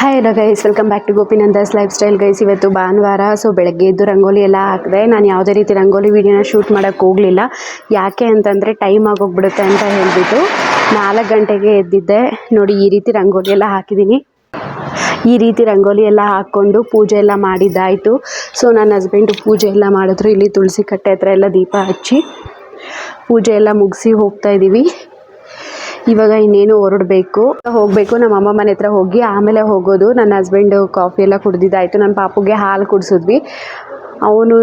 Hi hello guys welcome back to Gopinanda's lifestyle guys ಇವತ್ತು ಭಾನುವಾರ so ಬೆಳಗ್ಗೆ ಎದ್ದು ರಂಗೋಲಿ ಎಲ್ಲ ಹಾಕಿದೆ ನಾನು ಯಾವುದೇ ರೀತಿ ರಂಗೋಲಿ ವೀಡಿಯೋನ ಶೂಟ್ ಮಾಡೋಕ್ಕೆ ಹೋಗಲಿಲ್ಲ ಯಾಕೆ ಅಂತಂದರೆ ಟೈಮ್ ಆಗೋಗ್ಬಿಡುತ್ತೆ ಅಂತ ಹೇಳಿಬಿಟ್ಟು ನಾಲ್ಕು ಗಂಟೆಗೆ ಎದ್ದಿದ್ದೆ ನೋಡಿ ಈ ರೀತಿ ರಂಗೋಲಿ ಎಲ್ಲ ಹಾಕಿದ್ದೀನಿ ಈ ರೀತಿ ರಂಗೋಲಿ ಎಲ್ಲ ಹಾಕ್ಕೊಂಡು ಪೂಜೆ ಎಲ್ಲ ಮಾಡಿದ್ದಾಯಿತು ಸೊ ನನ್ನ ಹಸ್ಬೆಂಡು ಪೂಜೆ ಎಲ್ಲ ಮಾಡಿದ್ರು ಇಲ್ಲಿ ತುಳಸಿ ಕಟ್ಟೆ ಹತ್ರ ಎಲ್ಲ ದೀಪ ಹಚ್ಚಿ ಪೂಜೆ ಎಲ್ಲ ಮುಗಿಸಿ ಹೋಗ್ತಾ ಇದ್ದೀವಿ ಇವಾಗ ಇನ್ನೇನು ಹೊರಡಬೇಕು. ಹೋಗಬೇಕು, ನಮ್ಮ ಅಮ್ಮ ಮನೆ ಹತ್ರ ಹೋಗಿ ಆಮೇಲೆ ಹೋಗೋದು. ನನ್ನ ಹಸ್ಬೆಂಡ್ ಕಾಫಿ ಎಲ್ಲ ಕುಡ್ದಿದ್ದಾಯಿತು. ನನ್ನ ಪಾಪುಗೆ ಹಾಲು ಕುಡಿಸಿದ್ವಿ. ಅವನು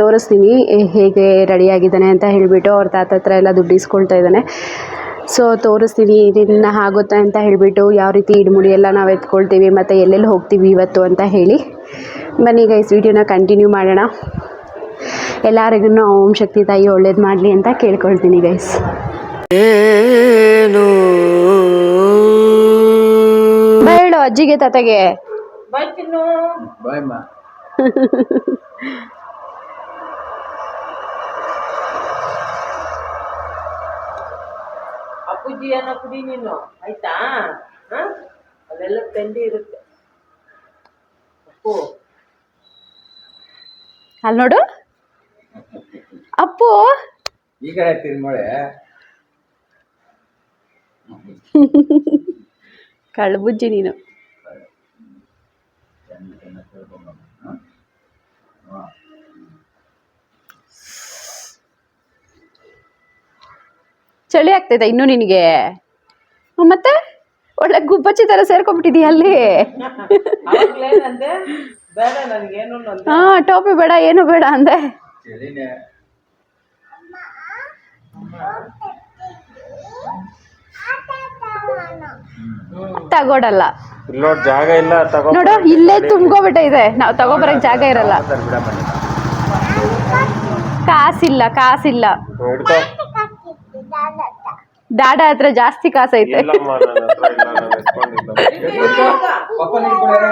ತೋರಿಸ್ತೀನಿ ಹೇಗೆ ಹೇಗೆ ರೆಡಿಯಾಗಿದ್ದಾನೆ ಅಂತ ಹೇಳಿಬಿಟ್ಟು ಅವ್ರ ತಾತ ಹತ್ರ ಎಲ್ಲ ದುಡ್ಡು ಇಸ್ಕೊಳ್ತಾ ಇದ್ದಾನೆ. ಸೊ ತೋರಿಸ್ತೀನಿ, ಇದನ್ನ ಆಗುತ್ತೆ ಅಂತ ಹೇಳಿಬಿಟ್ಟು ಯಾವ ರೀತಿ ಇಡ್ಮುಡಿ ಎಲ್ಲ ನಾವು ಎತ್ಕೊಳ್ತೀವಿ, ಮತ್ತು ಎಲ್ಲೆಲ್ಲಿ ಹೋಗ್ತೀವಿ ಇವತ್ತು ಅಂತ ಹೇಳಿ. ಬನ್ನಿ ಗೈಸ್ ವಿಡಿಯೋನ ಕಂಟಿನ್ಯೂ ಮಾಡೋಣ. ಎಲ್ಲರಿಗೂ ಓಂ ಶಕ್ತಿ ತಾಯಿ ಒಳ್ಳೇದು ಮಾಡಲಿ ಅಂತ ಕೇಳ್ಕೊಳ್ತೀನಿ ಗೈಸ್ ಏನು ಹೇಳು ಅಜ್ಜಿಗೆ ತಾತಗೆ. ಬಾಯಮ್ಮ. ಅಪ್ಪುಜಿ ಅನ್ನೋ ಕುಡಿ ನೀನು ಆಯ್ತಾ? ಹ? ಅದೆಲ್ಲ ತಂಡಿ ಇರುತ್ತೆ. ಅಪ್ಪು. ಅಲ್ಲಿ ನೋಡು. ಅಪ್ಪು. ಈಗ ಕಡೆ ತಿರ್ಮೊಳೆ ಕಳ್ಬುಜ್ಜಿ ನೀನು. ಚಳಿ ಆಗ್ತೈತಾ ಇನ್ನು ನಿನಗೆ. ಮತ್ತೆ ಒಳ್ಳೆ ಗುಬ್ಬಚ್ಚಿ ಥರ ಸೇರ್ಕೊಂಡ್ಬಿಟ್ಟಿದೀಯ ಅಲ್ಲಿ ಹಾ, ಟೋಪಿ ಬೇಡ, ಏನು ಬೇಡ ಅಂದೆ. ತಗೊಡಲ್ಲ ಇಲ್ಲೋಡ್ ಜಾಗ ಇಲ್ಲ ತಗೋ ನೋಡು ಇಲ್ಲೇ ತುಂಬ್ಕೊಬಿಟ್ಟೈತೆ ನಾವು ತಗೋಬರಕ್ ಜಾಗ ಇರಲ್ಲ ಬಿಡಮ್ಮ ಕಾಸಿಲ್ಲ ಕಾಸಿಲ್ಲ ಹಿಡ್ಕೊ ಡಾಡ ಹತ್ರ ಜಾಸ್ತಿ ಕಾಸೈತೆ ಇಲ್ಲಮ್ಮ ನನ್ನ ಹತ್ರ ಇಲ್ಲ ನಾನು ಎತ್ಕೊಂಡಿಲ್ಲ ಪಪ್ಪ ನಿಡ್ಕೊಳೆ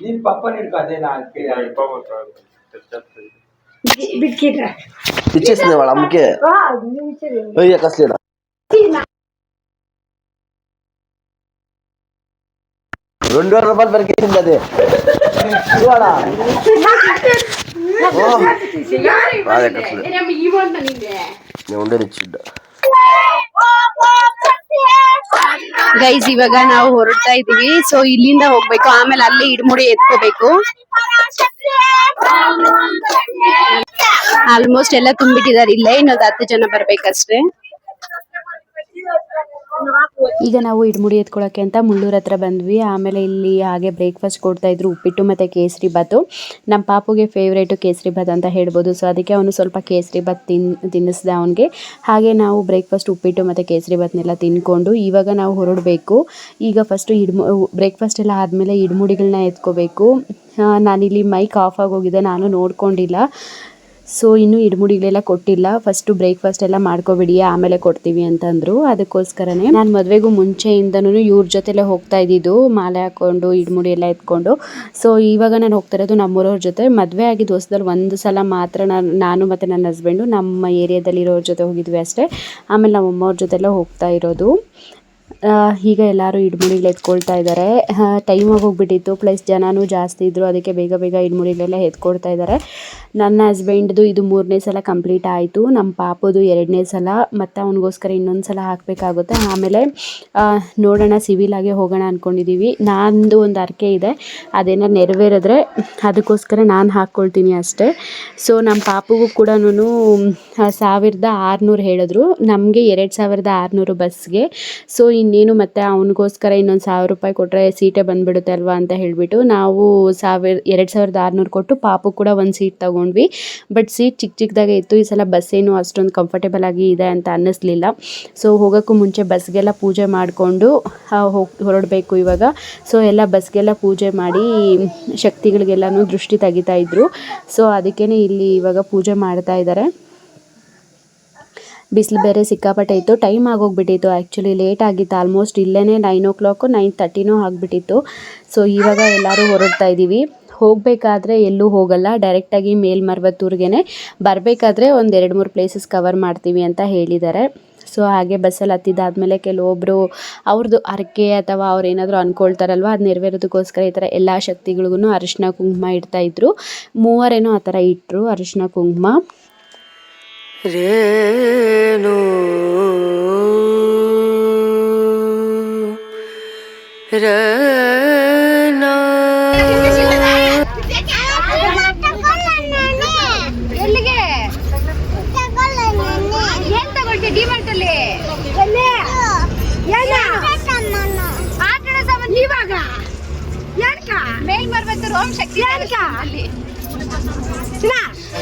ನೀನ್ ಪಪ್ಪ ನಿಡ್ಕೊ ಅದೇ ನಾ ಇಪ್ಪ ಮಾತ್ರ తెచ్చేస్తుంది. ఇచ్చేసింది వాళ్ళ అమ్మకి అయ్యా కసలేడా రెండు వేల రూపాయలు పెరిగేసింది అది చూడా అదే కసలేదు నేను ఉండేది ఇచ్చిండు ಗೈಸ್ ಇವಾಗ ನಾವು ಹೊರಡ್ತಾ ಇದೀವಿ ಸೊ ಇಲ್ಲಿಂದ ಹೋಗ್ಬೇಕು ಆಮೇಲೆ ಅಲ್ಲಿ ಇಡ್ಮುಡಿ ಎತ್ಕೋಬೇಕು ಆಲ್ಮೋಸ್ಟ್ ಎಲ್ಲ ತುಂಬಿಟ್ಟಿದ್ದಾರೆ ಇಲ್ಲೇ ಇನ್ನೊಂದು ಹತ್ತು ಜನ ಬರ್ಬೇಕಷ್ಟೇ ಈಗ ನಾವು ಇಡ್ಮುಡಿ ಎತ್ಕೊಳಕ್ಕೆ ಅಂತ ಮುಳ್ಳೂರ್ ಹತ್ರ ಬಂದ್ವಿ. ಆಮೇಲೆ ಇಲ್ಲಿ ಹಾಗೆ ಬ್ರೇಕ್ಫಾಸ್ಟ್ ಕೊಡ್ತಾ ಇದ್ರು ಉಪ್ಪಿಟ್ಟು ಮತ್ತೆ ಕೇಸರಿ ಬಾತು ನಮ್ಮ ಪಾಪುಗೆ ಫೇವ್ರೇಟು ಕೇಸರಿ ಬಾತ್ ಅಂತ ಹೇಳ್ಬೋದು. ಸೊ ಅದಕ್ಕೆ ಅವನು ಸ್ವಲ್ಪ ಕೇಸರಿ ಬಾತ್ ತಿನ್, ತಿನ್ನಿಸ್ದೆ ಅವನಿಗೆ. ಹಾಗೆ ನಾವು ಬ್ರೇಕ್ಫಾಸ್ಟ್ ಉಪ್ಪಿಟ್ಟು ಮತ್ತು ಕೇಸರಿ ಬಾತ್ನೆಲ್ಲ ತಿನ್ಕೊಂಡು ಇವಾಗ ನಾವು ಹೊರಡಬೇಕು. ಈಗ ಫಸ್ಟು ಇಡ್ಮು ಬ್ರೇಕ್ಫಾಸ್ಟ್ ಎಲ್ಲ ಆದಮೇಲೆ ಇಡ್ಮುಡಿಗಳನ್ನ ಎತ್ಕೋಬೇಕು. ನಾನಿಲ್ಲಿ ಮೈಕ್ ಆಫ್ ಆಗೋಗಿದೆ ನಾನು ನೋಡ್ಕೊಂಡಿಲ್ಲ. ಸೊ ಇನ್ನೂ ಇಡ್ಮುಡಿಗಳೆಲ್ಲ ಕೊಟ್ಟಿಲ್ಲ. ಫಸ್ಟು ಬ್ರೇಕ್ಫಾಸ್ಟ್ ಎಲ್ಲ ಮಾಡ್ಕೊಬಿಡಿ, ಆಮೇಲೆ ಕೊಡ್ತೀವಿ ಅಂತಂದ್ರು. ಅದಕ್ಕೋಸ್ಕರನೇ ನಾನು ಮದುವೆಗೂ ಮುಂಚೆಯಿಂದನೂ ಇವ್ರ ಜೊತೆಲೇ ಹೋಗ್ತಾ ಇದ್ದಿದ್ದು, ಮಾಲೆ ಹಾಕ್ಕೊಂಡು ಇಡ್ಮುಡಿ ಎಲ್ಲ ಎತ್ಕೊಂಡು. ಸೊ ಇವಾಗ ನಾನು ಹೋಗ್ತಾ ಇರೋದು ನಮ್ಮೂರವ್ರ ಜೊತೆ. ಮದುವೆ ಆಗಿದ್ದು ಹೊಸದಲ್ಲಿ ಒಂದು ಸಲ ಮಾತ್ರ ನಾನು ನಾನು ಮತ್ತು ನನ್ನ ಹಸ್ಬೆಂಡು ನಮ್ಮ ಏರಿಯಾದಲ್ಲಿರೋರ ಜೊತೆ ಹೋಗಿದ್ವಿ ಅಷ್ಟೇ. ಆಮೇಲೆ ನಮ್ಮ ಅಮ್ಮವ್ರ ಜೊತೆಲ್ಲ ಹೋಗ್ತಾ ಇರೋದು. ಈಗ ಎಲ್ಲರೂ ಹಿಡ್ಮುಡಿಗಳು ಎತ್ಕೊಳ್ತಾ ಇದ್ದಾರೆ ಟೈಮ್ ಹೋಗ್ಬಿಟ್ಟಿತ್ತು ಪ್ಲಸ್ ಜನನೂ ಜಾಸ್ತಿ ಇದ್ದರು ಅದಕ್ಕೆ ಬೇಗ ಬೇಗ ಹಿಡ್ಮುಡಿಗಳೆಲ್ಲ ಎತ್ಕೊಳ್ತಾ ಇದ್ದಾರೆ ನನ್ನ ಹಸ್ಬೆಂಡ್ದು ಇದು ಮೂರನೇ ಸಲ ಕಂಪ್ಲೀಟ್ ಆಯಿತು. ನಮ್ಮ ಪಾಪದು ಎರಡನೇ ಸಲ. ಮತ್ತು ಅವನಿಗೋಸ್ಕರ ಇನ್ನೊಂದು ಸಲ ಹಾಕಬೇಕಾಗುತ್ತೆ. ಆಮೇಲೆ ನೋಡೋಣ ಸಿವಿಲ್ ಆಗಿ ಹೋಗೋಣ ಅಂದ್ಕೊಂಡಿದ್ದೀವಿ ನಂದು ಒಂದು ಅರ್ಕೆ ಇದೆ. ಅದೇನೋ ನೆರವೇರಿದ್ರೆ ಅದಕ್ಕೋಸ್ಕರ ನಾನು ಹಾಕ್ಕೊಳ್ತೀನಿ ಅಷ್ಟೇ. ಸೊ ನಮ್ಮ ಪಾಪಗೂ ಕೂಡ ಸಾವಿರದ ಆರುನೂರು ಹೇಳಿದ್ರು. ನಮಗೆ ಎರಡು ಸಾವಿರದ ಆರುನೂರು ಬಸ್ಗೆ. ಸೊ ಇನ್ನೇನು ಮತ್ತೆ ಅವನಿಗೋಸ್ಕರ ಇನ್ನೊಂದು ಸಾವಿರ ರೂಪಾಯಿ ಕೊಟ್ಟರೆ ಸೀಟೇ ಬಂದ್ಬಿಡುತ್ತೆ ಅಲ್ವಾ ಅಂತ ಹೇಳಿಬಿಟ್ಟು ನಾವು ಸಾವಿರ, ಎರಡು ಸಾವಿರದ ಆರುನೂರು ಕೊಟ್ಟು ಪಾಪು ಕೂಡ ಒಂದು ಸೀಟ್ ತಗೊಂಡ್ವಿ. ಬಟ್ ಸೀಟ್ ಚಿಕ್ಕ ಚಿಕ್ಕದಾಗೆ ಇತ್ತು. ಈ ಸಲ ಬಸ್ ಏನು ಅಷ್ಟೊಂದು ಕಂಫರ್ಟೇಬಲ್ ಆಗಿ ಇದೆ ಅಂತ ಅನ್ನಿಸ್ಲಿಲ್ಲ. ಸೊ ಹೋಗೋಕ್ಕೂ ಮುಂಚೆ ಬಸ್ಗೆಲ್ಲ ಪೂಜೆ ಮಾಡಿಕೊಂಡು ಹೋಗಿ, ಹೊರಡಬೇಕು ಇವಾಗ. ಸೊ ಎಲ್ಲ ಬಸ್ಗೆಲ್ಲ ಪೂಜೆ ಮಾಡಿ ಶಕ್ತಿಗಳಿಗೆಲ್ಲನೂ ದೃಷ್ಟಿ ತೆಗಿತಾ ಇದ್ರು. ಸೊ ಅದಕ್ಕೇ ಇಲ್ಲಿ ಇವಾಗ ಪೂಜೆ ಮಾಡ್ತಾ ಇದ್ದಾರೆ ಬಿಸಿಲು ಬೇರೆ ಸಿಕ್ಕಾಪಟ್ಟೆ ಇತ್ತು ಟೈಮ್ ಆಗೋಗ್ಬಿಟ್ಟಿತ್ತು. ಆ್ಯಕ್ಚುಲಿ ಲೇಟ್ ಆಗಿತ್ತು. ಆಲ್ಮೋಸ್ಟ್ ಇಲ್ಲೇ ನೈನ್ ಓ ಕ್ಲಾಕು, ನೈನ್ ತರ್ಟಿನೂ ಆಗಿಬಿಟ್ಟಿತ್ತು. ಸೊ, ಇವಾಗ ಎಲ್ಲರೂ ಹೊರಡ್ತಾ ಇದ್ದೀವಿ. ಹೋಗಬೇಕಾದ್ರೆ ಎಲ್ಲೂ ಹೋಗಲ್ಲ. ಡೈರೆಕ್ಟಾಗಿ ಮೇಲ್ಮರ್ವತ್ತೂರ್ಗೆ ಬರಬೇಕಾದ್ರೆ ಒಂದು ಎರಡು ಮೂರು ಪ್ಲೇಸಸ್ ಕವರ್ ಮಾಡ್ತೀವಿ ಅಂತ ಹೇಳಿದ್ದಾರೆ. ಸೊ, ಹಾಗೆ ಬಸ್ಸಲ್ಲಿ ಹತ್ತಿದ್ದಾದಮೇಲೆ ಕೆಲವೊಬ್ಬರು ಅವ್ರದ್ದು ಹರಕೆ ಅಥವಾ ಅವ್ರು ಏನಾದರೂ ಅಂದ್ಕೊಳ್ತಾರಲ್ವ ಅದು ನೆರವೇರೋದಕ್ಕೋಸ್ಕರ ಈ ಥರ ಎಲ್ಲ ಶಕ್ತಿಗಳಿಗೂ ಅರಿಶಿನ ಕುಂಕುಮ ಇಡ್ತಾ ಇದ್ರು. ಮೂವರೇನೋ ಆ ಥರ ಇಟ್ಟರು ಅರಿಶಿನ ಕುಂಕುಮ. ರೇಣು. ರನ ಎಲ್ಲಿಗೆ? ಏನ್ ಡಿಮಾರ್ಟ್ ಅಲ್ಲಿ? ಆಟ ಆಡೋ ಸಾಮಾನು ಇವಾಗ ಯಾಕ ಮೇಲ್ ಬರ್ಬೇಕು ಓಂ ಶಕ್ತಿ ಅಲ್ಲಿ.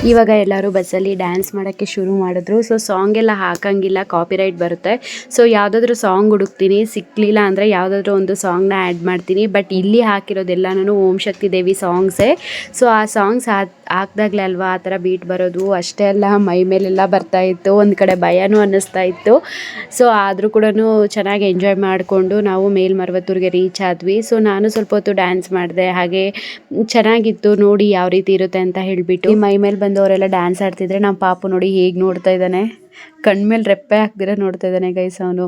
ಇವಾಗ ಎಲ್ಲರೂ ಬಸ್ಸಲ್ಲಿ ಡ್ಯಾನ್ಸ್ ಮಾಡೋಕ್ಕೆ ಶುರು ಮಾಡಿದ್ರು. ಸೊ ಸಾಂಗ್ ಎಲ್ಲ ಹಾಕಂಗಿಲ್ಲ ಕಾಪಿರೈಟ್ ಬರುತ್ತೆ. ಸೊ ಯಾವುದಾದ್ರೂ ಸಾಂಗ್ ಹುಡುಕ್ತೀನಿ ಸಿಕ್ಕಲಿಲ್ಲ ಅಂದರೆ ಯಾವುದಾದ್ರೂ ಒಂದು ಸಾಂಗ್ನ ಆ್ಯಡ್ ಮಾಡ್ತೀನಿ. ಬಟ್ ಇಲ್ಲಿ ಹಾಕಿರೋದೆಲ್ಲನೂ ಓಂ ಶಕ್ತಿ ದೇವಿ ಸಾಂಗ್ಸೇ ಸೊ ಆ ಸಾಂಗ್ಸ್ ಹಾಕ್ದಾಗಲೇ ಅಲ್ವಾ ಆ ಥರ ಬೀಟ್ ಬರೋದು? ಅಷ್ಟೇ ಅಲ್ಲ, ಮೈ ಮೇಲೆಲ್ಲ ಬರ್ತಾ ಇತ್ತು, ಒಂದು ಕಡೆ ಭಯನೂ ಅನ್ನಿಸ್ತಾ ಇತ್ತು. ಸೊ ಆದರೂ ಕೂಡ ಚೆನ್ನಾಗಿ ಎಂಜಾಯ್ ಮಾಡಿಕೊಂಡು ನಾವು ಮೇಲ್ಮರ್ವತ್ತೂರಿಗೆ ರೀಚ್ ಆದ್ವಿ. ಸೊ ನಾನು ಸ್ವಲ್ಪ ಹೊತ್ತು ಡ್ಯಾನ್ಸ್ ಮಾಡಿದೆ. ಹಾಗೆ ಚೆನ್ನಾಗಿತ್ತು, ನೋಡಿ ಯಾವ ರೀತಿ ಇರುತ್ತೆ ಅಂತ ಹೇಳಿಬಿಟ್ಟು. ಮೈ ಮೇಲೆ ಬಂದವರೆಲ್ಲ ಡ್ಯಾನ್ಸ್ ಆಡ್ತಿದ್ರೆ ನಮ್ಮ ಪಾಪು ನೋಡಿ ಹೇಗೆ ನೋಡ್ತಾ ಇದ್ದಾನೆ. ಕಣ್ಮೇಲೆ ರೆಪ್ಪೆ ಹಾಕ್ದಿರ ನೋಡ್ತಾ ಇದ್ದಾನೆ ಗೈಸ್ ಅವನು.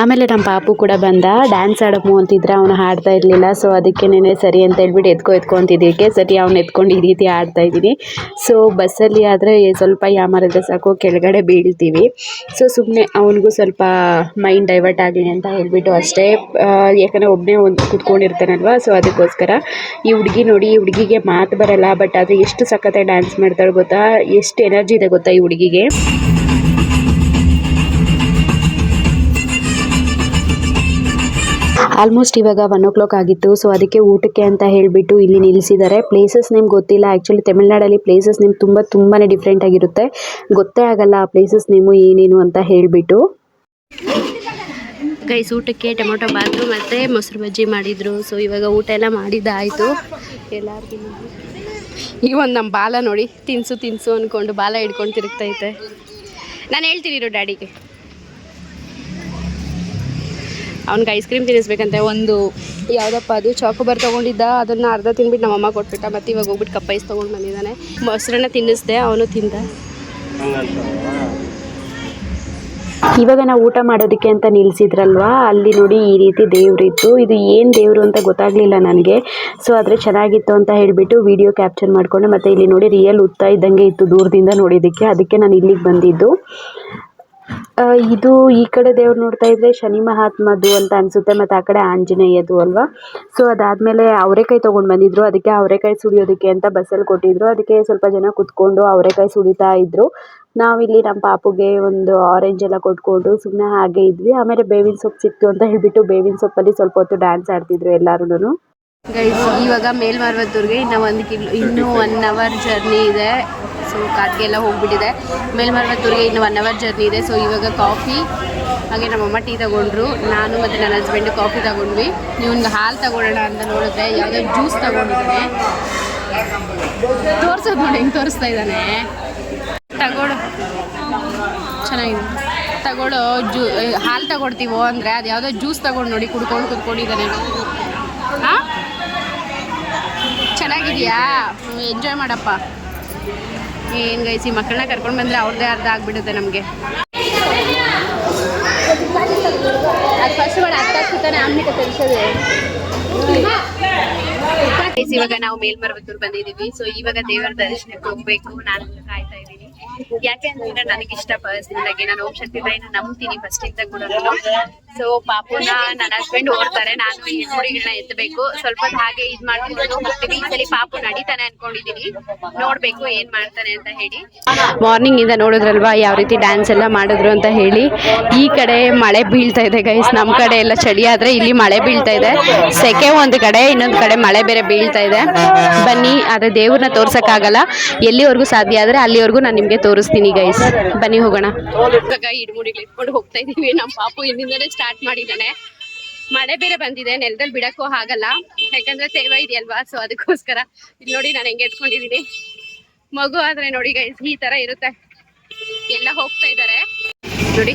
ಆಮೇಲೆ ನಮ್ಮ ಪಾಪು ಕೂಡ ಬಂದ ಡ್ಯಾನ್ಸ್ ಆಡಮು ಅಂತಿದ್ರೆ ಅವನು ಹಾಡ್ತಾ ಇರಲಿಲ್ಲ. ಸೊ ಅದಕ್ಕೆ ನೆನೆ ಸರಿ ಅಂತ ಹೇಳ್ಬಿಟ್ಟು ಎತ್ಕೊ ಎತ್ಕೊ ಸರಿ, ಅವ್ನು ಎತ್ಕೊಂಡು ಈ ರೀತಿ ಆಡ್ತಾ ಇದ್ದೀನಿ. ಸೊ ಬಸ್ಸಲ್ಲಿ ಆದರೆ ಸ್ವಲ್ಪ ಯಾಮಾರಿದ್ರೆ ಸಾಕು, ಕೆಳಗಡೆ ಬೀಳ್ತೀವಿ. ಸೊ ಸುಮ್ಮನೆ ಅವನಿಗೂ ಸ್ವಲ್ಪ ಮೈಂಡ್ ಡೈವರ್ಟ್ ಆಗಲಿ ಅಂತ ಹೇಳ್ಬಿಟ್ಟು ಅಷ್ಟೇ. ಯಾಕಂದರೆ ಒಬ್ಬನೇ ಒಂದು ಕುತ್ಕೊಂಡಿರ್ತಾನಲ್ವ ಸೊ ಅದಕ್ಕೋಸ್ಕರ ಈ ಹುಡುಗಿ ನೋಡಿ, ಈ ಹುಡುಗಿಗೆ ಮಾತು ಬರಲ್ಲ ಬಟ್ ಅದು ಎಷ್ಟು ಸಖತ್ತಾಗಿ ಡ್ಯಾನ್ಸ್ ಮಾಡ್ತಾಳೆ ಗೊತ್ತಾ? ಎಷ್ಟು ಎನರ್ಜಿ ಇದೆ ಗೊತ್ತಾ ಈ ಹುಡುಗಿಗೆ? ಆಲ್ಮೋಸ್ಟ್ ಇವಾಗ ಒನ್ ಓ ಕ್ಲಾಕ್ ಆಗಿತ್ತು. ಸೊ ಅದಕ್ಕೆ ಊಟಕ್ಕೆ ಅಂತ ಹೇಳಿಬಿಟ್ಟು ಇಲ್ಲಿ ನಿಲ್ಲಿಸಿದ್ದಾರೆ. ಪ್ಲೇಸಸ್ ನೇಮ್ ಗೊತ್ತಿಲ್ಲ. ಆ್ಯಕ್ಚುಲಿ ತಮಿಳ್ನಾಡಲ್ಲಿ ಪ್ಲೇಸಸ್ ನೇಮ್ ತುಂಬ ತುಂಬಾ ಡಿಫ್ರೆಂಟ್ ಆಗಿರುತ್ತೆ. ಗೊತ್ತೇ ಆಗಲ್ಲ ಆ ಪ್ಲೇಸಸ್ ನೇಮು ಏನೇನು ಅಂತ ಹೇಳಿಬಿಟ್ಟು. ಗೈಸ್ ಊಟಕ್ಕೆ ಟೊಮೊಟೊ ಬಾತು ಮತ್ತು ಮೊಸರು ಬಜ್ಜಿ ಮಾಡಿದರು. ಸೊ ಇವಾಗ ಊಟ ಎಲ್ಲ ಮಾಡಿದ್ದಾಯಿತು. ಎಲ್ಲರಿಗೂ ಈ ಒಂದು ನಮ್ಮ ಬಾಲ ನೋಡಿ, ತಿನ್ಸು ತಿನ್ಸು ಅಂದ್ಕೊಂಡು ಬಾಲ ಹಿಡ್ಕೊಂಡು ತಿರುಗ್ತೈತೆ ನಾನು ಹೇಳ್ತೀನಿ ಡ್ಯಾಡಿಗೆ. ಅವ್ನಿಗೆ ಐಸ್ ಕ್ರೀಮ್ ತಿನ್ನಿಸ್ಬೇಕಂತೆ. ಒಂದು ಯಾವುದಪ್ಪ ಅದು? ಚಾಕೋಬಾರ್ ತೊಗೊಂಡಿದ್ದ. ಅದನ್ನು ಅರ್ಧ ತಿನ್ಬಿಟ್ಟು ನಮ್ಮಮ್ಮ ಕೊಟ್ಬಿಟ್ಟ. ಮತ್ತು ಇವಾಗ ಹೋಗ್ಬಿಟ್ಟು ಕಪ್ ಐಸ್ ತೊಗೊಂಡು ಬಂದಿದ್ದಾನೆ. ಮೊಸರನ್ನ ತಿನ್ನಿಸ್ದೆ, ಅವನು ತಿಂದ. ಇವಾಗ ನಾವು ಊಟ ಮಾಡೋದಕ್ಕೆ ಅಂತ ನಿಲ್ಸಿದ್ರಲ್ವಾ? ಅಲ್ಲಿ ನೋಡಿ ಈ ರೀತಿ ದೇವರಿತ್ತು ಇದು ಏನು ದೇವರು ಅಂತ ಗೊತ್ತಾಗಲಿಲ್ಲ ನನಗೆ. ಸೊ ಆದರೆ ಚೆನ್ನಾಗಿತ್ತು ಅಂತ ಹೇಳಿಬಿಟ್ಟು ವಿಡಿಯೋ ಕ್ಯಾಪ್ಚರ್ ಮಾಡಿಕೊಂಡು. ಮತ್ತು ಇಲ್ಲಿ ನೋಡಿ ರಿಯಲ್ ಉತ್ತ ಇದ್ದಂಗೆ ಇತ್ತು ದೂರದಿಂದ ನೋಡಿದ್ದಕ್ಕೆ. ಅದಕ್ಕೆ ನಾನು ಇಲ್ಲಿಗೆ ಬಂದಿದ್ದು. ಇದು ಈ ಕಡೆ ದೇವ್ರು ನೋಡ್ತಾ ಇದ್ರೆ ಶನಿ ಮಹಾತ್ಮದು ಅಂತ ಅನ್ಸುತ್ತೆ, ಮತ್ತೆ ಆ ಕಡೆ ಆಂಜನೇಯದು ಅಲ್ವಾ? ಸೊ ಅದಾದ್ಮೇಲೆ ಅವರೆಕಾಯಿ ತಗೊಂಡ್ ಬಂದಿದ್ರು, ಅದಕ್ಕೆ ಅವರೆಕಾಯಿ ಸುಡಿಯೋದಕ್ಕೆ ಅಂತ ಬಸ್ಸಲ್ಲಿ ಕೊಟ್ಟಿದ್ರು, ಅದಕ್ಕೆ ಸ್ವಲ್ಪ ಜನ ಕುತ್ಕೊಂಡು ಅವರೆಕಾಯಿ ಸುಡಿತಾ ಇದ್ರು. ನಾವಿಲ್ಲಿ ನಮ್ಮ ಪಾಪುಗೆ ಒಂದು ಆರೆಂಜ್ ಎಲ್ಲ ಕೊಟ್ಕೊಂಡು ಸುಮ್ಮನೆ ಹಾಗೆ ಇದ್ವಿ. ಆಮೇಲೆ ಬೇವಿನ ಸೊಪ್ಪು ಸಿಕ್ತು ಅಂತ ಹೇಳ್ಬಿಟ್ಟು ಬೇವಿನ ಸೊಪ್ಪಲ್ಲಿ ಸ್ವಲ್ಪ ಹೊತ್ತು ಡ್ಯಾನ್ಸ್ ಆಡ್ತಿದ್ರು ಎಲ್ಲರೂ ಇವಾಗ ಮೇಲ್ಮಾರ್ವತ್ತೂರ್ಗೆ ಇನ್ನು ಒಂದು ಕಿಲೋ, ಇನ್ನೂ ಒನ್ ಅವರ್ ಜರ್ನಿ ಇದೆ. ಸೊ ಕಾಟ್ಗೆ ಎಲ್ಲ ಹೋಗ್ಬಿಟ್ಟಿದೆ. ಮೇಲ್ಮರ್ವತ್ತೂರಿಗೆ ಇನ್ನು ಒನ್ ಅವರ್ ಜರ್ನಿ ಇದೆ. ಸೊ ಇವಾಗ ಕಾಫಿ ಹಾಗೆ ನಮ್ಮಮ್ಮ ಟೀ ತಗೊಂಡ್ರು. ನಾನು ಮತ್ತು ನನ್ನ ಹಸ್ಬೆಂಡ್ ಕಾಫಿ ತಗೊಂಡ್ವಿ. ಇವ್ನಿಗೆ ಹಾಲು ತಗೊಳ್ಳೋಣ ಅಂತ ನೋಡಿದ್ರೆ ಯಾವುದೋ ಜ್ಯೂಸ್ ತಗೊಂಡಿದ್ದಾನೆ ತೋರ್ಸೋದು ನೋಡಿ, ಹೆಂಗೆ ತೋರಿಸ್ತಾ ಇದ್ದಾನೆ. ತಗೊಳ್ಳೋ ಚೆನ್ನಾಗಿದೆ. ತಗೊಳ್ಳೋ ಜ್ಯೂ ಹಾಲು ತಗೊಳ್ತೀವೋ ಅಂದರೆ ಅದು ಯಾವುದೋ ಜ್ಯೂಸ್ ತಗೊಂಡು ನೋಡಿ ಕುಡ್ಕೊಂಡು ಕುತ್ಕೊಂಡಿದ್ದಾನೆ. ಹಾಂ ಚೆನ್ನಾಗಿದೆಯಾ? ಎಂಜಾಯ್ ಮಾಡಪ್ಪ. ಏನು ಗೈಸಿ, ಮಕ್ಕಳನ್ನ ಕರ್ಕೊಂಡು ಬಂದರೆ ಅವ್ರದ್ದೇ ಅರ್ಧ ಆಗಿಬಿಡುತ್ತೆ ನಮಗೆ. ಅದು ಅರ್ಥ ಇವಾಗ ನಾವು ಮೇಲ್ಮರವತ್ತೂರು ಬಂದಿದೀವಿ ಸೊ ಇವಾಗ ದೇವರ ದರ್ಶನಕ್ಕೆ ಹೋಗ್ಬೇಕು. ನಾನು ಕಾಯ್ತಾ ಇದ್ದೀನಿ. ಯಾಕೆ ಅಂತಂದ್ರೆ ನನಗಿಷ್ಟ ಪರ್ಸನಲ್ ಆಗಿ ನಾನು ಓಂ ಶಕ್ತಿ ನಂಬ್ತೀನಿ ಫಸ್ಟ್ ಇಂದ ಕೂಡ ಸೊ ಪಾಪುನ ನನ್ನ ಹಸ್ಬೆಂಡ್ ಓಡ್ತಾರೆ ನಾನು ಈ ಹುಡುಗಿಗಳನ್ನ ಎತ್ತಬೇಕು ಸ್ವಲ್ಪ ಹಾಗೆ ಇದ್ ಮಾಡ್ಕೊಂಡು ಹೋಗ್ತೀನಿ. ಈ ಸಲ ಪಾಪು ನಡೀತಾನೆ ಅನ್ಕೊಂಡಿದೀನಿ. ನೋಡ್ಬೇಕು ಏನ್ ಮಾಡ್ತಾನೆ ಅಂತ ಹೇಳಿ. ಮಾರ್ನಿಂಗ್ ಇಂದ ನೋಡಿದ್ರಲ್ವಾ ಯಾವ ರೀತಿ ಡ್ಯಾನ್ಸ್ ಎಲ್ಲ ಮಾಡಿದ್ರು ಅಂತ ಹೇಳಿ. ಈ ಕಡೆ ಮಳೆ ಬೀಳ್ತಾ ಇದೆ ಗೈಸ್ ನಮ್ ಕಡೆ ಎಲ್ಲ ಚಳಿ ಆದ್ರೆ ಇಲ್ಲಿ ಮಳೆ ಬೀಳ್ತಾ ಇದೆ. ಸೆಕೆ ಒಂದ್ ಕಡೆ ಇನ್ನೊಂದು ಕಡೆ ಮಳೆ ಬೇರೆ ಬೀಳ್ತಾ ಇದೆ. ಬನ್ನಿ ಆದ್ರೆ ದೇವ್ರನ್ನ ತೋರ್ಸಕ್ಕಾಗಲ್ಲ. ಎಲ್ಲಿವರೆಗೂ ಸಾಧ್ಯ ಆದ್ರೆ ಅಲ್ಲಿವರೆಗೂ ನಾನು ನಿಮ್ಗೆ ತೋರಿಸ್ತೀನಿ ಗೈಸ್ ಬನ್ನಿ ಹೋಗೋಣ. ಇಡ್ಮುಡಿಗಳು ಇಟ್ಕೊಂಡು ಹೋಗ್ತಾ ಇದೀವಿ. ನಮ್ಮ ಪಾಪು ಇಲ್ಲಿಂದನೇ ಸ್ಟಾರ್ಟ್ ಮಾಡಿದ್ದಾನೆ. ಮಳೆ ಬೇರೆ ಬಂದಿದೆ, ನೆಲದಲ್ಲಿ ಬಿಡಕ್ಕೂ ಆಗಲ್ಲ. ಯಾಕಂದ್ರೆ ತೇವ ಇದೆಯಲ್ವಾ? ಸೊ ಅದಕ್ಕೋಸ್ಕರ ಇಲ್ಲಿ ನೋಡಿ ನಾನು ಹೆಂಗೆ ಎತ್ಕೊಂಡಿದೀನಿ ಮಗು ಆದ್ರೆ ನೋಡಿ ಗೈಸ್ ಈ ತರ ಇರುತ್ತೆ. ಎಲ್ಲ ಹೋಗ್ತಾ ಇದ್ದಾರೆ. ನೋಡಿ.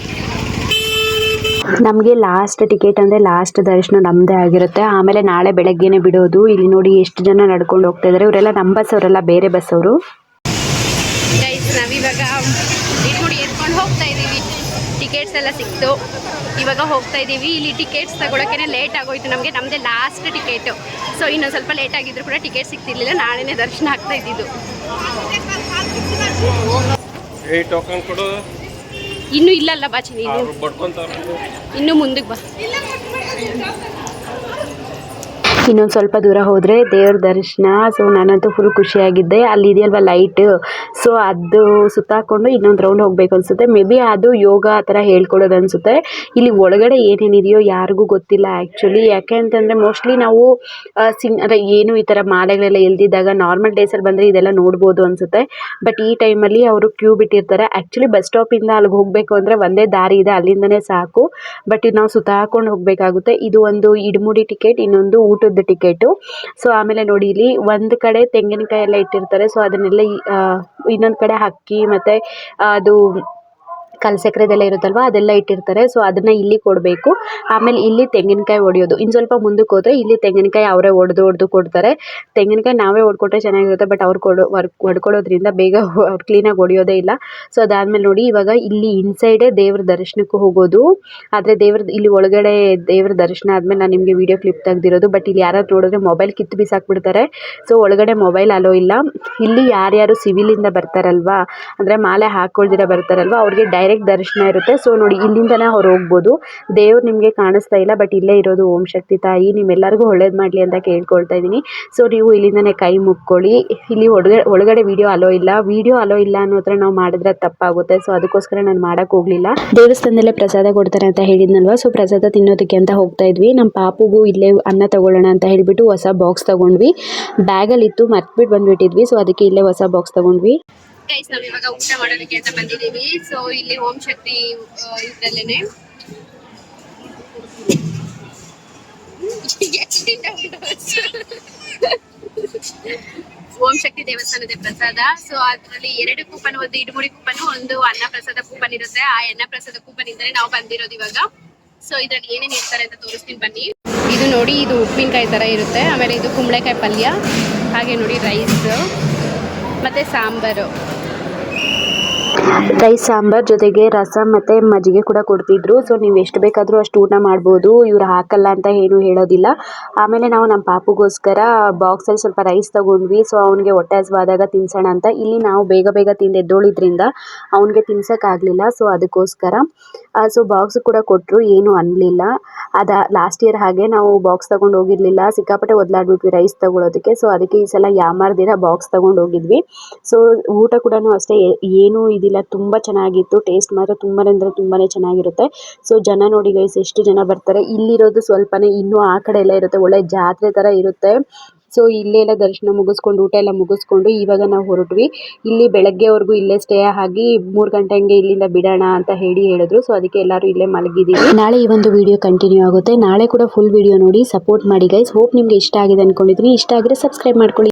ನಮಗೆ ಲಾಸ್ಟ್ ಟಿಕೆಟ್ ಅಂದರೆ ಲಾಸ್ಟ್ ದರ್ಶನ ನಮ್ಮದೇ ಆಗಿರುತ್ತೆ. ಆಮೇಲೆ ನಾಳೆ ಬೆಳಗ್ಗೆನೇ ಬಿಡೋದು. ಇಲ್ಲಿ ನೋಡಿ ಎಷ್ಟು ಜನ ನಡ್ಕೊಂಡು ಹೋಗ್ತಾ ಇದ್ದಾರೆ. ಇವರೆಲ್ಲ ನಮ್ಮ ಬಸ್ ಅವರೆಲ್ಲ, ಬೇರೆ ಬಸ್ ಅವರು. ನಾವಿವಾಗ ಇಟ್ಕೊಂಡು ಎತ್ಕೊಂಡು ಹೋಗ್ತಾ ಇದ್ದೀವಿ. ಟಿಕೆಟ್ಸ್ ಎಲ್ಲ ಸಿಕ್ತು. ಇವಾಗ ಹೋಗ್ತಾ ಇದ್ದೀವಿ. ಇಲ್ಲಿ ಟಿಕೆಟ್ಸ್ ತಗೊಳಕ್ಕೆ ಲೇಟ್ ಆಗೋಯ್ತು ನಮಗೆ. ನಮ್ಮದೇ ಲಾಸ್ಟ್ ಟಿಕೆಟು ಸೊ ಇನ್ನೊಂದು ಸ್ವಲ್ಪ ಲೇಟ್ ಆಗಿದ್ರು ಕೂಡ ಟಿಕೆಟ್ ಸಿಕ್ತಿರ್ಲಿಲ್ಲ ನಾಳೆನೇ ದರ್ಶನ ಆಗ್ತಾ ಇದ್ದಿದ್ದು. ಏ ಟೋಕನ್ ಕೊಡು. ಇನ್ನೂ ಇಲ್ಲಲ್ಲ ಬಾಚಿ ನೀನು. ಇನ್ನು ಮುಂದಕ್ಕೆ ಬಾ. ಇನ್ನೊಂದು ಸ್ವಲ್ಪ ದೂರ ಹೋದರೆ ದೇವ್ರ ದರ್ಶನ. ಸೊ ನಾನಂತೂ ಫುಲ್ ಖುಷಿಯಾಗಿದ್ದೆ. ಅಲ್ಲಿ ಇದೆಯಲ್ವ ಲೈಟ್ ಸೊ ಅದು ಸುತ್ತಾಕೊಂಡು ಇನ್ನೊಂದು ರೌಂಡ್ ಹೋಗ್ಬೇಕು ಅನ್ಸುತ್ತೆ. ಮೇ ಬಿ ಅದು ಯೋಗ ಆ ಥರ ಹೇಳ್ಕೊಡೋದು ಅನ್ಸುತ್ತೆ. ಇಲ್ಲಿ ಒಳಗಡೆ ಏನೇನಿದೆಯೋ ಯಾರಿಗೂ ಗೊತ್ತಿಲ್ಲ ಆ್ಯಕ್ಚುಲಿ ಯಾಕೆ ಅಂತಂದರೆ ಮೋಸ್ಟ್ಲಿ ನಾವು ಸಿಂಗ್ ಅಂದರೆ ಏನು ಈ ಥರ ಮಾಲೆಗಳೆಲ್ಲ ಎಲ್ದಿದ್ದಾಗ ನಾರ್ಮಲ್ ಡೇಸಲ್ಲಿ ಬಂದರೆ ಇದೆಲ್ಲ ನೋಡ್ಬೋದು ಅನ್ಸುತ್ತೆ. ಬಟ್ ಈ ಟೈಮಲ್ಲಿ ಅವರು ಕ್ಯೂ ಬಿಟ್ಟಿರ್ತಾರೆ. ಆ್ಯಕ್ಚುಲಿ ಬಸ್ ಸ್ಟಾಪಿಂದ ಅಲ್ಲಿಗೆ ಹೋಗಬೇಕು ಅಂದರೆ ಒಂದೇ ದಾರಿ ಇದೆ. ಅಲ್ಲಿಂದನೇ ಸಾಕು. ಬಟ್ ಇದು ನಾವು ಸುತ್ತಾಕೊಂಡು ಹೋಗಬೇಕಾಗುತ್ತೆ. ಇದು ಒಂದು ಇಡ್ಮುಡಿ ಟಿಕೆಟ್ ಇನ್ನೊಂದು ಊಟದ ಟಿಕೆಟು ಸೊ ಆಮೇಲೆ ನೋಡಿ ಇಲ್ಲಿ ಒಂದು ಕಡೆ ತೆಂಗಿನಕಾಯಿ ಎಲ್ಲ ಇಟ್ಟಿರ್ತಾರೆ. ಸೊ ಅದನ್ನೆಲ್ಲ ಇನ್ನೊಂದು ಕಡೆ ಅಕ್ಕಿ ಮತ್ತು ಅದು ಕಲ್ಸಕ್ರೆದೆಲ್ಲ ಇರುತ್ತಲ್ವ, ಅದೆಲ್ಲ ಇಟ್ಟಿರ್ತಾರೆ. ಸೊ ಅದನ್ನು ಇಲ್ಲಿ ಕೊಡಬೇಕು. ಆಮೇಲೆ ಇಲ್ಲಿ ತೆಂಗಿನಕಾಯಿ ಹೊಡಿಯೋದು ಇನ್ನು ಸ್ವಲ್ಪ ಮುಂದಕ್ಕೆ ಹೋದರೆ ಇಲ್ಲಿ ತೆಂಗಿನಕಾಯಿ ಅವರೇ ಒಡೆದು ಒಡೆದು ಕೊಡ್ತಾರೆ. ತೆಂಗಿನಕಾಯಿ ನಾವೇ ಹೊಡ್ಕೊಟ್ರೆ ಚೆನ್ನಾಗಿರುತ್ತೆ ಬಟ್ ಅವ್ರು ಕೊಡೋ ವರ್ಕ್ ಹೊಡ್ಕೊಳ್ಳೋದ್ರಿಂದ ಬೇಗ ಕ್ಲೀನಾಗಿ ಹೊಡೆಯೋದೇ ಇಲ್ಲ. ಸೊ ಅದಾದಮೇಲೆ ನೋಡಿ, ಇವಾಗ ಇಲ್ಲಿ ಇನ್ಸೈಡೇ ದೇವ್ರ ದರ್ಶನಕ್ಕೂ ಹೋಗೋದು. ಆದರೆ ದೇವ್ರ, ಇಲ್ಲಿ ಒಳಗಡೆ ದೇವ್ರ ದರ್ಶನ ಆದಮೇಲೆ ನಾನು ನಿಮಗೆ ವಿಡಿಯೋ ಕ್ಲಿಪ್ ತೆಗ್ದಿರೋದು ಬಟ್ ಇಲ್ಲಿ ಯಾರಾದ್ರು ನೋಡಿದ್ರೆ ಮೊಬೈಲ್ ಕಿತ್ತು ಬಿಸಾಕ್ಬಿಡ್ತಾರೆ. ಸೊ ಒಳಗಡೆ ಮೊಬೈಲ್ ಅಲೋ ಇಲ್ಲ. ಇಲ್ಲಿ ಯಾರ್ಯಾರು ಸಿವಿಲಿಂದ ಬರ್ತಾರಲ್ವಾ, ಅಂದರೆ ಮಾಲೆ ಹಾಕೊಳ್ದಿರ ಬರ್ತಾರಲ್ವಾ, ಅವ್ರಿಗೆ ಡೈರೆಕ್ಟ್ ದರ್ಶನ ಇರುತ್ತೆ. ಸೊ ನೋಡಿ, ಇಲ್ಲಿಂದನೇ ಅವ್ರು ಹೋಗ್ಬೋದು. ದೇವ್ರು ನಿಮಗೆ ಕಾಣಿಸ್ತಾ ಇಲ್ಲ ಬಟ್ ಇಲ್ಲೇ ಇರೋದು ಓಂ ಶಕ್ತಿ ತಾಯಿ, ನಿಮ್ಮೆಲ್ಲರಿಗೂ ಒಳ್ಳೇದು ಮಾಡಲಿ ಅಂತ ಕೇಳ್ಕೊಳ್ತಾ ಇದ್ದೀನಿ ಸೊ ನೀವು ಇಲ್ಲಿಂದನೇ ಕೈ ಮುಕ್ಕೊಳ್ಳಿ. ಇಲ್ಲಿ ಒಳಗಡೆ ಒಳಗಡೆ ವಿಡಿಯೋ ಅಲೋ ಇಲ್ಲ. ವಿಡಿಯೋ ಅಲೋ ಇಲ್ಲ ಅನ್ನೋ ಹತ್ರ ನಾವು ಮಾಡಿದ್ರೆ ತಪ್ಪಾಗುತ್ತೆ. ಸೊ ಅದಕ್ಕೋಸ್ಕರ ನಾನು ಮಾಡಕ್ಕೆ ಹೋಗಲಿಲ್ಲ. ದೇವಸ್ಥಾನದಲ್ಲೇ ಪ್ರಸಾದ ಕೊಡ್ತಾರೆ ಅಂತ ಹೇಳಿದ್ನಲ್ವಾ? ಸೊ ಪ್ರಸಾದ ತಿನ್ನೋದಕ್ಕೆ ಅಂತ ಹೋಗ್ತಾ ಇದ್ವಿ. ನಮ್ಮ ಪಾಪುಗೂ ಇಲ್ಲೇ ಅನ್ನ ತಗೊಳ್ಳೋಣ ಅಂತ ಹೇಳಿಬಿಟ್ಟು ಹೊಸ ಬಾಕ್ಸ್ ತಗೊಂಡ್ವಿ. ಬ್ಯಾಗಲ್ಲಿತ್ತು ಮರ್ತ್ಬಿಟ್ಟು ಬಂದ್ಬಿಟ್ಟಿದ್ವಿ. ಸೊ ಅದಕ್ಕೆ ಇಲ್ಲೇ ಹೊಸ ಬಾಕ್ಸ್ ತಗೊಂಡ್ವಿ. ಗೈಸ್ ನಾವು ಇವಾಗ ಊಟ ಮಾಡೋದಕ್ಕೆ ಅಂತ ಬಂದಿದ್ದೀವಿ. ಸೊ ಇಲ್ಲಿ ಓಂ ಶಕ್ತಿ ಇದ್ರಲ್ಲೇನೆ. ಓಂ ಶಕ್ತಿ ದೇವಸ್ಥಾನದ ಪ್ರಸಾದ. ಸೊ ಅದರಲ್ಲಿ ಎರಡು ಕೂಪನ್, ಒಂದು ಇಡುಮುಡಿ ಕೂಪನ್, ಒಂದು ಅನ್ನ ಪ್ರಸಾದ ಕೂಪನ್ ಇರುತ್ತೆ. ಆ ಅನ್ನ ಪ್ರಸಾದ ಕೂಪನ್ ಇಂದ ನಾವು ಬಂದಿರೋದು ಇವಾಗ. ಸೊ ಇದ್ರಲ್ಲಿ ಏನೇನ್ ಇರ್ತಾರೆ ಅಂತ ತೋರಿಸ್ತೀನಿ ಬನ್ನಿ. ಇದು ನೋಡಿ, ಇದು ಉಪ್ಪಿನಕಾಯಿ ತರ ಇರುತ್ತೆ. ಆಮೇಲೆ ಇದು ಕುಂಬಳಕಾಯಿ ಪಲ್ಯ. ಹಾಗೆ ನೋಡಿ, ರೈಸ್. ಮತ್ತೆ ಸಾಂಬಾರು. ರೈಸ್ ಸಾಂಬಾರ್ ಜೊತೆಗೆ ರಸಂ ಮತ್ತು ಮಜ್ಜಿಗೆ ಕೂಡ ಕೊಡ್ತಿದ್ರು. ಸೊ ನೀವು ಎಷ್ಟು ಬೇಕಾದರೂ ಅಷ್ಟು ಊಟ ಮಾಡ್ಬೋದು. ಇವ್ರು ಹಾಕಲ್ಲ ಅಂತ ಏನು ಹೇಳೋದಿಲ್ಲ. ಆಮೇಲೆ ನಾವು ನಮ್ಮ ಪಾಪುಗೋಸ್ಕರ ಬಾಕ್ಸಲ್ಲಿ ಸ್ವಲ್ಪ ರೈಸ್ ತೊಗೊಂಡ್ವಿ. ಸೊ ಅವನಿಗೆ ಹೊಟ್ಟೆ ಹಸುವಾದಾಗ ತಿನ್ಸೋಣ ಅಂತ. ಇಲ್ಲಿ ನಾವು ಬೇಗ ಬೇಗ ತಿಂದು ಎದ್ದೋಳಿದ್ರಿಂದ ಅವನಿಗೆ ತಿನ್ಸೋಕ್ಕಾಗಲಿಲ್ಲ ಸೊ ಅದಕ್ಕೋಸ್ಕರ ಸೊ ಬಾಕ್ಸ್ ಕೂಡ ಕೊಟ್ಟರು ಏನು ಅನ್ನಲಿಲ್ಲ ಅದ ಲಾಸ್ಟ್ ಇಯರ್ ಹಾಗೆ ನಾವು ಬಾಕ್ಸ್ ತೊಗೊಂಡು ಹೋಗಿರಲಿಲ್ಲ. ಸಿಕ್ಕಾಪಟ್ಟೆ ಒದಲಾಡ್ಬಿಟ್ವಿ ರೈಸ್ ತಗೊಳ್ಳೋದಕ್ಕೆ ಸೊ ಅದಕ್ಕೆ ಈ ಸಲ ಯಾಮಾರ್ದಿರ ಬಾಕ್ಸ್ ತೊಗೊಂಡು ಹೋಗಿದ್ವಿ. ಸೊ ಊಟ ಕೂಡ ಅಷ್ಟೇ. ಏನೂ ಇದಿಲ್ಲ. ತುಂಬ ಚೆನ್ನಾಗಿತ್ತು. ಟೇಸ್ಟ್ ಮಾತ್ರ ತುಂಬಾ ಅಂದರೆ ತುಂಬಾ ಚೆನ್ನಾಗಿರುತ್ತೆ. ಸೊ ಜನ ನೋಡಿ ಗೈಸ್ ಎಷ್ಟು ಜನ ಬರ್ತಾರೆ. ಇಲ್ಲಿರೋದು ಸ್ವಲ್ಪನೇ ಇನ್ನೂ ಆ ಕಡೆ ಎಲ್ಲ ಇರುತ್ತೆ. ಒಳ್ಳೆ ಜಾತ್ರೆ ಥರ ಇರುತ್ತೆ. ಸೊ ಇಲ್ಲೇ ಎಲ್ಲ ದರ್ಶನ ಮುಗಿಸ್ಕೊಂಡು, ಊಟ ಎಲ್ಲ ಮುಗಿಸ್ಕೊಂಡು ಇವಾಗ ನಾವು ಹೊರಟ್ವಿ. ಇಲ್ಲಿ ಬೆಳಗ್ಗೆವರೆಗೂ ಇಲ್ಲೇ ಸ್ಟೇ ಆಗಿ ಮೂರು ಗಂಟೆ ಹಂಗೆ ಇಲ್ಲಿಂದ ಬಿಡೋಣ ಅಂತ ಹೇಳಿ ಹೇಳಿದ್ರು. ಸೊ ಅದಕ್ಕೆ ಎಲ್ಲರೂ ಇಲ್ಲೇ ಮಲಗಿದ್ದೀವಿ. ನಾಳೆ ಈ ಒಂದು ವಿಡಿಯೋ ಕಂಟಿನ್ಯೂ ಆಗುತ್ತೆ. ನಾಳೆ ಕೂಡ ಫುಲ್ ವಿಡಿಯೋ ನೋಡಿ ಸಪೋರ್ಟ್ ಮಾಡಿ ಗೈಸ್ ಹೋಪ್ ನಿಮ್ಗೆ ಇಷ್ಟ ಆಗಿದೆ ಅಂದ್ಕೊಂಡಿದ್ದೀನಿ ಇಷ್ಟ ಆಗಿದ್ರೆ ಸಬ್ಸ್ಕ್ರೈಬ್ ಮಾಡ್ಕೊಳ್ಳಿ.